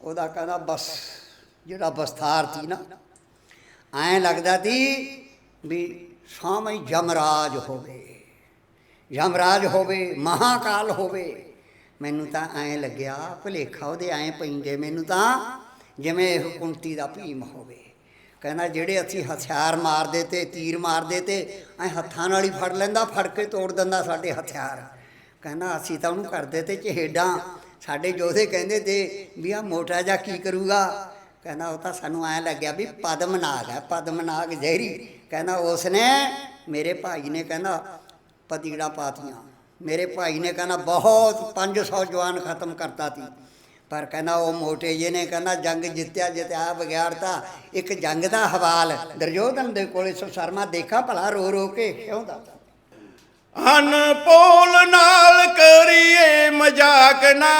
ਉਹਦਾ ਕਹਿੰਦਾ, ਬਸ, ਜਿਹੜਾ ਬਸਤਾਰ ਸੀ ਨਾ, ਐਂ ਲੱਗਦਾ ਸੀ ਵੀ ਸਾਹਮਣੇ ਯਮਰਾਜ ਹੋਵੇ। ਯਮਰਾਜ ਹੋਵੇ, ਮਹਾਕਾਲ ਹੋਵੇ। ਮੈਨੂੰ ਤਾਂ ਐਂ ਲੱਗਿਆ ਭੁਲੇਖਾ ਉਹਦੇ ਐਂ ਪੈਂਦੇ, ਮੈਨੂੰ ਤਾਂ ਜਿਵੇਂ ਇਹ ਕੁੰਤੀ ਦਾ ਭੀਮ ਹੋਵੇ। ਕਹਿੰਦਾ ਜਿਹੜੇ ਅਸੀਂ ਹਥਿਆਰ ਮਾਰਦੇ ਤੇ ਤੀਰ ਮਾਰਦੇ ਤੇ ਐਂ ਹੱਥਾਂ ਨਾਲ ਹੀ ਫੜ ਲੈਂਦਾ, ਫੜ ਕੇ ਤੋੜ ਦਿੰਦਾ ਸਾਡੇ ਹਥਿਆਰ। ਕਹਿੰਦਾ ਅਸੀਂ ਤਾਂ ਉਹਨੂੰ ਕਰਦੇ ਤੇ ਚਹੇਡਾਂ। ਸਾਡੇ ਯੋਧੇ ਕਹਿੰਦੇ ਤੇ ਵੀ ਆ ਮੋਟਾ ਜਿਹਾ ਕੀ ਕਰੂਗਾ? ਕਹਿੰਦਾ ਉਹ ਤਾਂ ਸਾਨੂੰ ਐਂ ਲੱਗਿਆ ਵੀ ਪਦਮਨਾਗ ਹੈ, ਪਦਮਨਾਗ ਜ਼ਹਿਰੀ। ਕਹਿੰਦਾ ਉਸ ਨੇ ਮੇਰੇ ਭਾਈ ਨੇ ਕਹਿੰਦਾ ਪਤੀੜਾ ਪਾਤੀਆਂ। ਮੇਰੇ ਭਾਈ ਨੇ ਕਹਿੰਦਾ ਬਹੁਤ 500 ਜਵਾਨ ਖਤਮ ਕਰਤਾ ਸੀ ਪਰ ਕਹਿੰਦਾ ਉਹ ਮੋਟੇ ਜੇ ਨੇ ਕਹਿੰਦਾ ਜੰਗ ਜਿੱਤਿਆ ਜਿੱਤਿਆ, ਵਿਗਾੜਤਾ। ਇੱਕ ਜੰਗ ਦਾ ਹਵਾਲ ਦਰਜੋਧਨ ਦੇ ਕੋਲੇ ਸੋ ਸ਼ਰਮਾ ਦੇਖਾ, ਭਲਾ ਰੋ ਰੋ ਕੇ ਕਿਉਂ ਦਾ ਅਨਪੋਲ ਨਾਲ ਕਰੀਏ ਮਜ਼ਾਕ ਨਾ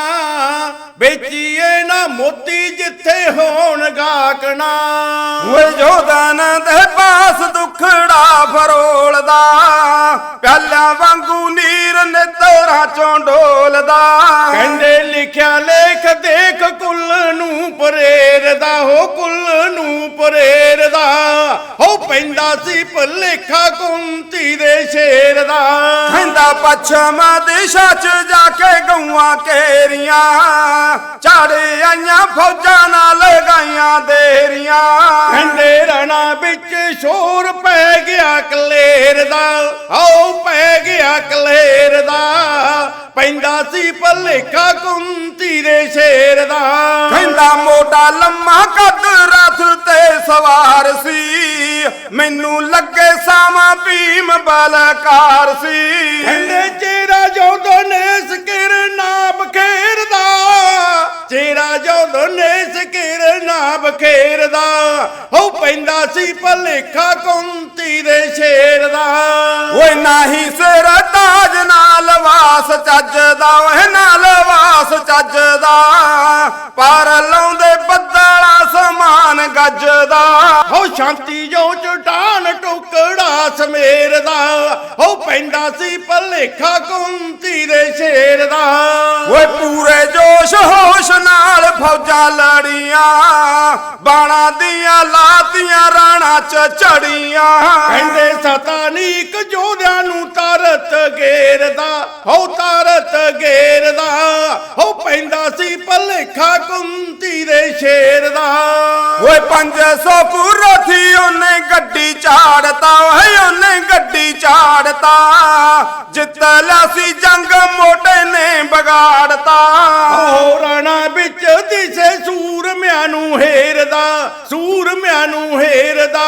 ਵੇਚੀਏ ਨਾ ਮੋਤੀ ਜਿੱਥੇ ਹੋਣ ਗਾਕ ਨਾ। ਓਏ ਜੋਧਨ ਦੇ ਪਾਸ ਦੁਖੜਾ ਫਰੋਲਦਾ ਪਿਆਲਿਆਂ ਵਾਂਗੂ ਨੀਰ ਨਿਤਰਾ ਚੋਂ ਡੋਲਦਾ। ਕਹਿੰਦੇ ਲਿਖਿਆ ਲੇਖ ਦੇਖ ਕੁੱਲ ਨੂੰ ਪਰੇਰਦਾ, ਹੋ ਕੁੱਲ ਨੂੰ ਪਰੇਰਦਾ। ਹੋ ਪੈਂਦਾ ਸੀ ਭਲੇਖਾ ਕੁੰਤੀ ਦੇ ਸ਼ੇਰ ਦਾ ਕਹਿੰਦਾ ਪੱਛਮ ਦਿਸ਼ਾ ਚ ਜਾ ਕੇ ਗਊਆਂ ਕੇਰੀਆਂ। ਚਾੜੇ ਆਈਆਂ ਫੌਜਾਂ ਲਗਾਈਆਂ ਦੇਰੀਆਂ ਕਹਿੰਦੇ ਰਣਾ ਵਿੱਚ ਸ਼ੋਰ ਪੈ ਗਿਆ ਕਲੇਰ ਦਾ। ਆਓ ਪੈ ਗਿਆ ਕਲੇਰ ਦਾ। ਪੈਂਦਾ ਸੀ ਭਲੇਖਾ ਕੁੰਤੀ ਦੇ ਸ਼ੇਰ ਦਾ। ਕਹਿੰਦਾ ਮੋਟਾ ਲੰਮਾ ਕੱਦ ਰਥ ਤੇ ਸਵਾਰ ਸੀ। ਮੈਨੂੰ ਲੱਗੇ ਸਾਵਾਂ ਭੀਮ ਬਲਕਾਰ ਸੀ। ਕਹਿੰਦੇ ਚਿਹਰਾ ਜਦੋਂ ਨੇ ਸਕਰ ਨਾਮ ਖੇਰਦਾ ਚਿਹਰਾ ਜਦੋਂ ਨੇ ਘੇਰ ਨਾ ਬਖੇਰਦਾ ਹੋ ਪੈਂਦਾ ਸੀ ਭਲੇਖਾ ਕੁੰਤੀ ਦੇ ਸ਼ੇਰ ਦਾ। ਓਏ ਨਾਹੀ ਸਿਰ ਤਾਜ ਨਾਲ ਵਾਸ ਚੱਜਦਾ ਓਏ ਨਾਲ ਵਾਸ ਚੱਜਦਾ ਪਰ ਲਾਉਂਦੇ ਬੱਦਲਾ ਸਮਾਨ ਗੱਜਦਾ ਹੋ ਸ਼ਾਂਤੀ ਜੋ ਚਟਾਨ ਟੁਕੜਾ ਸਮੇਰਦਾ ਹੋ ਪੈਂਦਾ ਸੀ ਭਲੇਖਾ ਕੁੰਤੀ ਦੇ ਸ਼ੇਰ ਦਾ। ਓਏ ਪੂਰੇ ਜੋਸ਼ ਹੋਸ਼ ਨਾਲ ਫੌਜਾਂ ਲੜੀਆਂ ਬਾਣਾ ਦੀਆਂ ਲਾਤੀਆਂ ਰਾਣਾ ਚ ਚੜੀਆਂ। ਕਹਿੰਦੇ ਸਤਾਨੀਕ ਜੋਧਿਆਂ ਨੂੰ ਤਾਰਤ ਗੇਰਦਾ ਹੋ ਤਾਰਤ ਗੇਰਦਾ ਹੋ ਪੈਂਦਾ ਸੀ ਭਲੇਖਾ ਕੁੰਤੀ ਦੇ ਸ਼ੇਰ ਦਾ ਓਏ 500 ਪੁਰਥੀ ਉਹਨੇ ਗੱਡੀ ਚਾੜਤਾ ਓਏ ਉਹਨੇ ਗੱਡੀ ਚਾੜਤਾ ਜਿੱਤ ਲਿਆ ਸੀ ਜੰਗ ਮੋਢੇ ਨੇ ਵਿਗਾੜਤਾ। ਹੋ ਰਾਣਾ ਵਿੱਚ ਦਿਸੇ ਸੂਰਮਿਆਂ ਨੂੰ ਹੇਰਦਾ ਸੂਰਮਿਆਂ ਨੂੰ ਹੇਰਦਾ।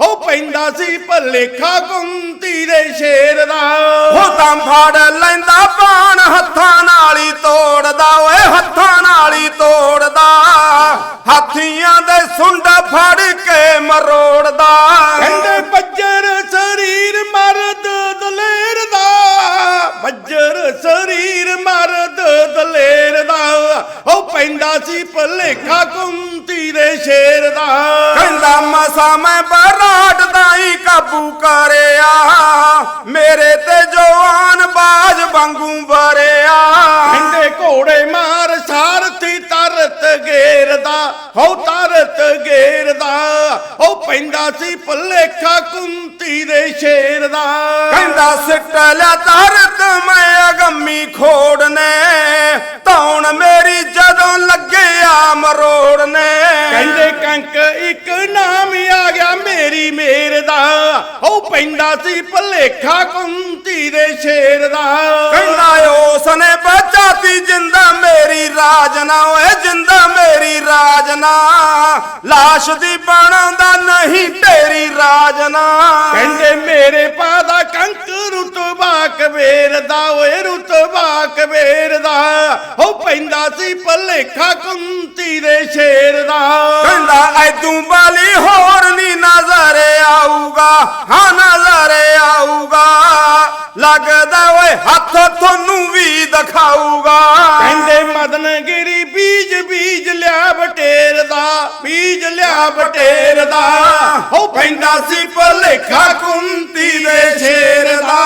ਉਹ ਪੈਂਦਾ ਸੀ ਭਲੇਖਾ ਕੁੰਤੀ ਦੇ ਸ਼ੇਰ ਦਾ। ਉਹ ਤਾਂ ਫੜ ਲੈਂਦਾ ਬਾਣ ਹੱਥਾਂ ਨਾਲ ਹੀ ਤੋੜਦਾ, ਓਏ ਹੱਥਾਂ ਨਾਲ ਹੀ ਮੈਂ ਬਰਾਟ ਦਾ ਹੀ ਕਾਬੂ ਕਰਿਆ। ਮੇਰੇ ਤੇ ਜਵਾਨ ਬਾਜ ਵਾਂਗੂ ਬਰਿਆ ਕਹਿੰਦੇ ਘੋੜੇ ਮਾਰ ਸਾਰਥੀ ਤਰਤ ਗੇਰਦਾ ਹੋ ਤਰਤ ਗੇਰਦਾ ਉਹ ਪੈਂਦਾ ਸੀ ਭਲੇਖਾ ਕੁੰਤੀ ਦੇ ਸ਼ੇਰ ਦਾ ਕਹਿੰਦਾ ਸਿੱਟ ਲਿਆ ਤਰਤ ਪੈਂਦਾ ਸੀ ਭਲੇਖਾ ਕੁੰਤੀ ਦੇ ਸ਼ੇਰ ਦਾ। ਕਹਿੰਦਾ ਉਸ ਨੇ ਬਚਾਤੀ ਜਿੰਦਾ ਮੇਰੀ ਰਾਜਨਾ ਓਏ ਜਿੰਦਾ ਮੇਰੀ ਰਾਜਨਾ ਲਾਸ਼ ਦੀ ਬਣਾਉਂਦਾ ਨਹੀਂ ਤੇਰੀ ਰਾਜਨਾ ਕਹਿੰਦੇ ਮੇਰੇ ਪਾਦਾ ਕੰਕ ਰੁਤਬਾ ਕਬੀਰ ਦਾ ਓਏ ਰੁਤਬਾ ਕਬੀਰ ਦਾ। ਉਹ ਪੈਂਦਾ ਸੀ ਭਲੇਖਾ ਕੁੰਤੀ ਦੇ ਸ਼ੇਰ ਦਾ। ਕਹਿੰਦਾ ਐਦੂ ਬਾਲੀ ਹੋਰ ਨਹੀਂ ਨਜ਼ਰ ਆਊਗਾ ਹਾਂ ਨਜ਼ਰ ਆਊਗਾ। ਲੱਗਦਾ ਓਏ ਹੱਥ ਤੁਹਾਨੂੰ ਵੀ ਦਿਖਾਊਗਾ। ਕਹਿੰਦੇ ਮਦਨ ਗਿਰੀ ਬੀਜ ਬੀਜ ਲਿਆ ਬਟੇਰ ਦਾ, ਬੀਜ ਲਿਆ ਬਟੇਰ ਦਾ। ਉਹ ਪੈਂਦਾ ਸੀ ਭਲੇਖਾ ਕੁੰਤੀ ਦੇ ਸ਼ੇਰ ਦਾ।